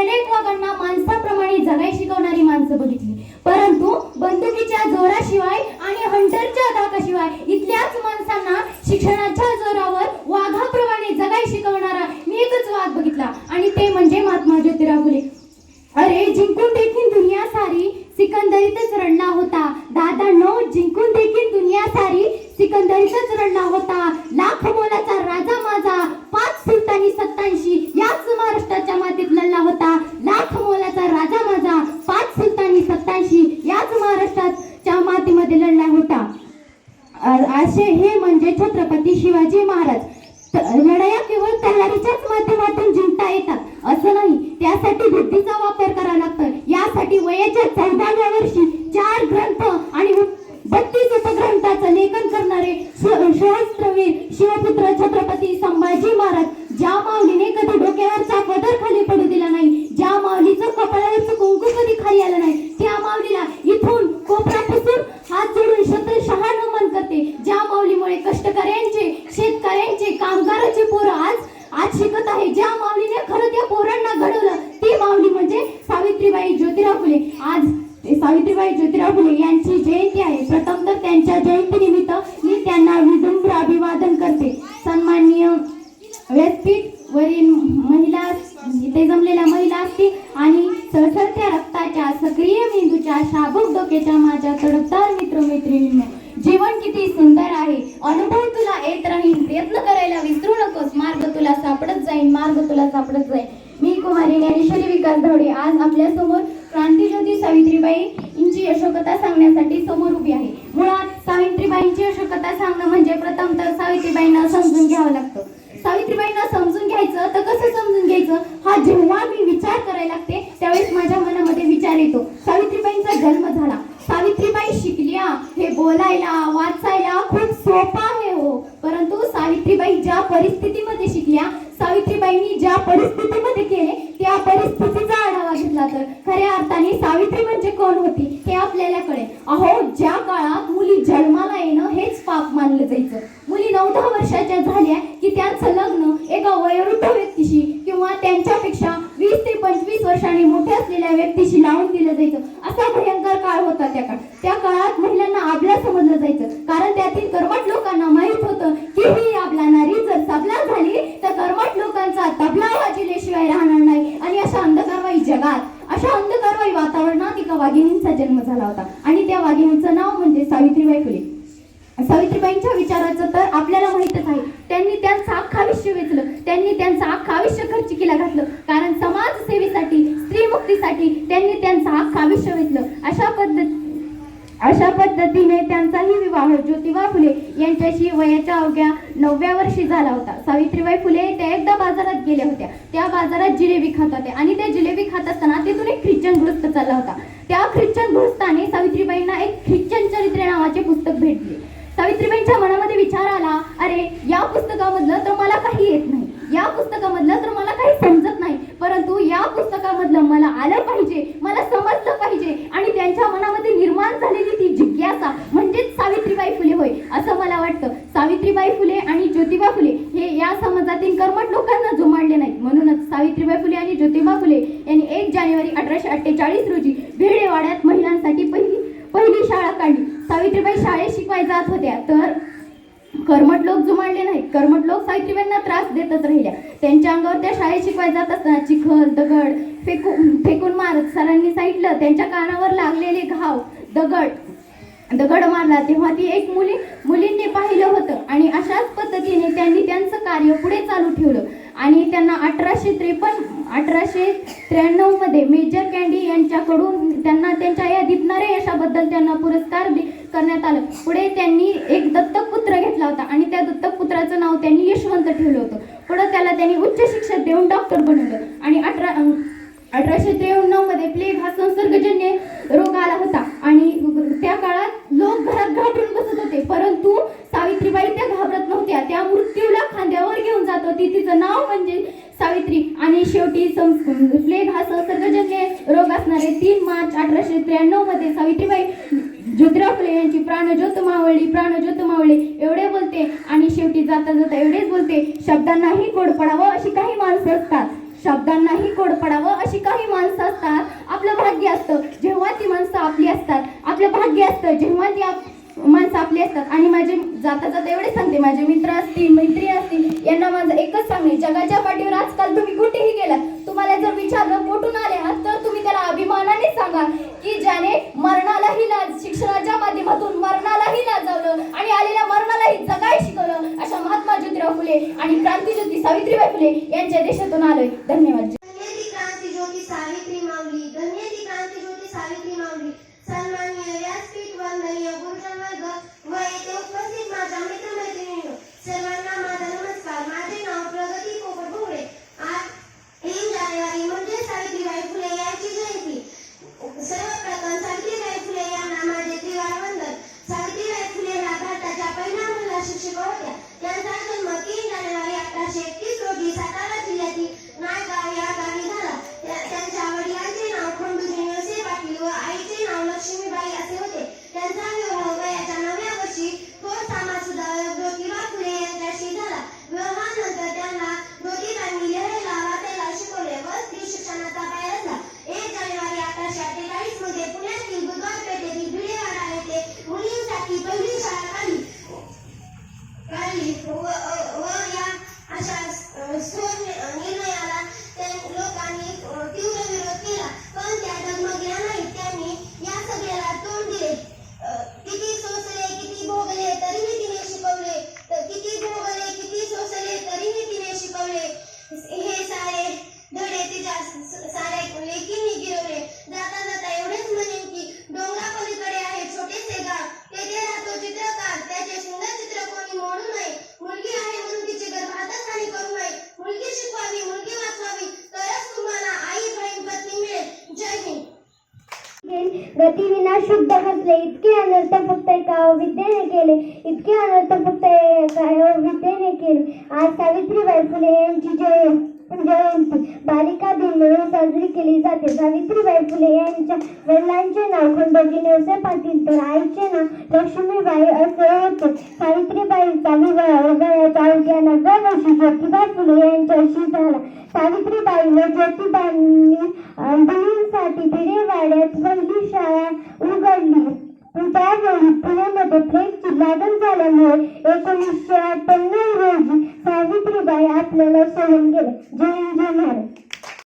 अनेक लोकांना माणसाप्रमाणे जगाय शिकवणारी माणसं बघितली. परंतु बंदुकीच्या जोराशिवाय आणि हंटरच्या धाकाशिवाय इथल्याच माणसांना शिक्षणाच्या जोरावर वाघाप्रमाणे जगाय शिकवणारा मी एकच वाघ बघितला. आणि ते म्हणजे महात्मा ज्योतिराव फुले. अरे जिंकून देखील दुनिया सारी सिकंदरीतच रडला होता. दादा नो जिंकून देखील दुनिया सारी सिकंदरीतच रडला होता. लाख मोलाचा राजा माझा पाच सुलतानी सत्तांशी याच महाराष्ट्रात मातीत लढला होता लाख मोलाचा राजा माझा पाच सुलतानी सत्तांशी याच महाराष्ट्राच्या मातीमध्ये लढला होता अ- असे हे म्हणजे छत्रपती शिवाजी महाराज. लढाया केवळ तयारीच्याच माध्यमातून जिंकता येतात. असं नाही. त्यासाठी बुद्धीचा वापर आहे. ज्या माऊलीने खरं त्या पोरांना घडवलं ती माऊली म्हणजे सावित्रीबाई ज्योतिराव फुले आज सावित्रीबाई ज्योतिराव फुले यांची जयंती आहे. प्रथम तर त्यांच्या जयंतीनिमित्त मी त्यांना विनम्र अभिवादन करते. सन्माननीय व्यासपीठ वरील महिला इथे जमलेल्या महिला असतील आणि सळसळत्या रक्ताच्या सक्रिय मेंदूच्या शाबूक डोक्याच्या माझ्या तडफदार मित्र मैत्रिणींना जीवन किती सुंदर आहे. अनुभव तुला येत राहील प्रयत्न करायला विसरू नकोस. मार्ग तुला मार्ग तुला सापडत जाईल मी कुमारी ज्ञानेश्वरी विकास धावडे. आज आपल्यासमोर क्रांतीज्योती सावित्रीबाई यांची यशोकथा सांगण्यासाठी समोर उभी आहे. मुळात सावित्रीबाईंची यशोकथा सांगणं म्हणजे प्रथम तर सावित्रीबाईंना समजून घ्यावं लागतं. सावित्रीबाईंना समजून घ्यायचं तर कसं समजून घ्यायचं? हा जेव्हा मी विचार करायला लागते त्यावेळेस माझ्या मनामध्ये विचार येतो सावित्रीबाईंचा जन्म झाला सावित्रीबाई शिकल्या हे बोलायला वाचायला खूप सोपं आहे हो परंतु सावित्रीबाई ज्या परिस्थितीमध्ये शिकल्या सावित्रीबाईंनी ज्या परिस्थितीमध्ये केले त्या परिस्थितीचा आढावा घेतला तर खऱ्या अर्थाने सावित्री म्हणजे कोण होती हे आपल्याला कळेल अहो ज्या काळात मुली जन्माला येणं हेच पाप मानलं जायचं मुली नऊ दहा वर्षाच्या झाल्या की त्यांचं लग्न एका वयोवृद्ध व्यक्तीशी किंवा त्यांच्यापेक्षा वीस ते पंचवीस वर्षांनी मोठ्या असलेल्या व्यक्तीशी लावून दिलं जायचं. असा भयंकर काळ होता त्या काळ त्या काळात महिलांना आबला समजलं जायचं. कारण त्यातील कर्मट लोकांना माहीत होतं की ही आबला नारी जर तबला झाली तर कर्मट लोकांचा तबला वाजिल्याशिवाय राहणार नाही. आणि अशा अंधकारवाई जगात अशा अंधकारवाई वातावरणात एका वाघिणींचा जन्म झाला होता आणि त्या वाघिणीचं नाव म्हणजे सावित्रीबाई फुले सावित्रीबाईंच्या विचाराचं तर आपल्याला माहितच आहे त्यांनी त्यांचं अख्खं आयुष्य वेचलं त्यांनी त्यांचं अख्खं आयुष्य घातलं. कारण समाज सेवेसाठी स्त्री मुक्तीसाठी त्यांनी त्यांचं अख्खं आयुष्य वेचलं अशा पद्धती अशा पद्धतीने त्यांचाही विवाह ज्योतिबा फुले यांच्याशी वयाच्या अवघ्या नवव्या वर्षी झाला होता. सावित्रीबाई फुले त्या एकदा बाजारात गेल्या होत्या. त्या बाजारात जिलेबी खात होत्या आणि त्या जिलेबी खात असताना तिथून एक ख्रिश्चन गृहस्थ चालला होता. त्या ख्रिश्चन गृहस्थाने सावित्रीबाईंना एक ख्रिश्चन चरित्रे नावाचे पुस्तक भेटले. सावित्रीबाईंच्या मनामध्ये विचार आला अरे या पुस्तकामधलं तर मला काही येत नाही या पुस्तकामधलं तर मला काही समजत नाही परंतु या पुस्तकामधलं मला आलं पाहिजे मला समजलं पाहिजे आणि त्यांच्या मनामध्ये निर्माण झालेली ती जिज्ञासा म्हणजेच सावित्रीबाई फुले होय असं मला वाटतं सावित्रीबाई फुले आणि ज्योतिबा फुले हे या समाजातील कर्मठ लोकांना जुमाडले नाहीत. म्हणूनच सावित्रीबाई फुले आणि ज्योतिबा फुले यांनी एक जानेवारी अठराशे अठ्ठेचाळीस रोजी भेडेवाड्यात महिलांसाठी पहिली पहिली शाळा काढली. सावित्रीबाई शाळेत शिकवाय जात होत्या तर कर्मट लोक जुमाडले नाहीत. कर्मट लोक सावित्रीबाईंना त्रास देतच राहिल्या. त्यांच्या अंगावर त्या शाळेत शिकवाय जात असताना चिखल दगड फेकून फेकून मारत सरांनी सांगितलं त्यांच्या कानावर लागलेले घाव दगड दगड मारला. तेव्हा ती एक मुली मुलींनी पाहिलं होतं आणि अशाच पद्धतीने त्यांनी त्यांचं कार्य पुढे चालू ठेवलं. आणि त्यांना अठराशे त्रेपन्न अठराशे त्र्याण्णवमध्ये मेजर कॅन्डी यांच्याकडून त्यांना त्यांच्या या दिपणाऱ्या यशाबद्दल त्यांना पुरस्कार दे- करण्यात आलं. पुढे त्यांनी एक दत्तक पुत्र घेतला होता आणि त्या दत्तक पुत्राचं नाव त्यांनी यशवंत ठेवलं होतं. पुढे त्याला त्यांनी उच्च शिक्षण देऊन डॉक्टर बनवलं. आणि अठरा अठराशे त्रेपन्नमध्ये प्लेग हा संसर्गजन्य रोग आला होता. आणि त्या काळात लोक घरात घाटून बसत होते. परंतु सावित्रीबाई त्या घाबरत नव्हत्या. त्या मृत्यूला खांद्यावर घेऊन जात होती. तिचं नाव म्हणजे सावित्री. आणि शेवटी प्लेग हा संसर्गजन्य रोग असणारे तीन मार्च अठराशे त्र्याण्णवमध्ये सावित्रीबाई ज्योतिराव फुले यांची प्राणज्योत मावळली. प्राणज्योत मावळली एवढे बोलते आणि शेवटी जाता जाता एवढेच बोलते शब्दांनाही गोड पडावं अशी काही माणसं असतात. शब्दांनाही गोड पडावं अशी काही माणसं असतात. आपलं भाग्य असतं. जेव्हा ती माणसं आपली असतात आपलं भाग्य असतं. जेव्हा ती आप- माणसं आपली असतात. आणि माझे जाता जाता एवढे सांगते माझे मित्र असतील मैत्री असतील यांना माझं एकच सांगणे जगाच्या पाठीवर आजकाल तुम्ही कुठेही गेलात तुम्हाला जर विचारलं कुठून आले आहात तर तुम्ही त्याला अभिमानाने सांगा की ज्याने मरणालाही लाज शिक्षणाच्या माध्यमातून मरणालाही लाजवलं आणि आलेल्या मरणालाही जगाय शिकवलं अशा महात्मा ज्योतिराव फुले आणि क्रांतीज्योती सावित्रीबाई फुले यांच्या देशातून आलोय. धन्यवाद. सावित्री माऊली धन्य ती क्रांती ज्योती सावित्री माऊली. सन्माननीय व्यासपीठ वंदनीय सर्वांना माझा नमस्कार. माझे नाव प्रगती पोपट भोगडे. आज तीन जानेवारी म्हणजे सावित्रीबाई फुले यांची जयंती. सर्वप्रथम सावित्रीबाई फुले यांना माझे त्रिवार वंदन सावित्रीबाई फुले ह्या भारताच्या पहिल्या महिला शिक्षिका होत्या. त्यांचा जन्म तीन जानेवारी अठराशे एकतीस रोजी सातारा जिल्ह्यातील नायगाव या गावी झाला. त्यांच्या वडिलांचे नाव खंडूजी निळसे पाटील व आईचे नाव लक्ष्मीबाई असे होते त्यांचा विवाह वयाच्या नवव्या वर्षी थोर समाज सुधारक ज्योतिबा फुले यांच्याशी झाला विवाहानंतर त्यांना ज्योतिबांनी लिहायला वाचायला शिकवले व स्त्री शिक्षणाचा पाया रचला एक जानेवारी अठराशे अठ्ठेचाळीसमध्ये पुण्यातील बुधवार पेठेतील भिडेवाडा येथे मुलींसाठी पहिली शाळा काढली काढली व व या अशा अ, स्थूल निर्णयाला त्या लोकांनी अ, तीव्र विरोध केला पण त्या डगमगल्या नाहीत त्यांनी या सगळ्याला तोंड दिले अ, किती सोसले किती भोगले तरीही तिने शिकवले त- किती भोगले किती सोसले तरीही तिने शिकवले हे सारे धडे तिच्या स- स- साऱ्या लेखींनी गिरवले जाता जाता एवढेच म्हणेन की डोंगरापलीकडे आहे छोटेसे गाव तेथे राहतो चित्रकार त्याचे सुंदर चित्र कोणी मोडू नये मुलगी आहे म्हणून तिचे गर्भातच हानी करू नये मुलगी शिकवावी मुलगी वाचवावी तरच तुम्हाला आई बहीण पत्नी मिळेल जय हिंद गतीविना शुद्ध हसले इतके अनर्थ फक्त एका विद्येने केले इतके अनर्थ फक्त एका विद्येने केले. आज सावित्रीबाई फुले यांची जय जयंती. बालिका दिन म्हणून साजरी केली जाते. सावित्रीबाई फुले यांच्या वडिलांचे नाव खंडोजी नेवसे पाटील तर आईचे नाव लक्ष्मीबाई असे होते. सावित्रीबाईचा विवाह वयाच्या अवघ्या नवव्या ज्योतिबा फुले यांच्याशी झाला. सावित्रीबाईने ज्योतिबांनी अं, मुलींसाठी भिडेवाड्यात पहिली शाळा उघडली. त्यावेळी पुण्यामध्ये फ्रेंचची लागण झाल्यामुळे एकोणीसशे अठ्ठ्याण्णव रोजी सावित्रीबाई आपल्याला सोडून गेले. जय जय महाराज.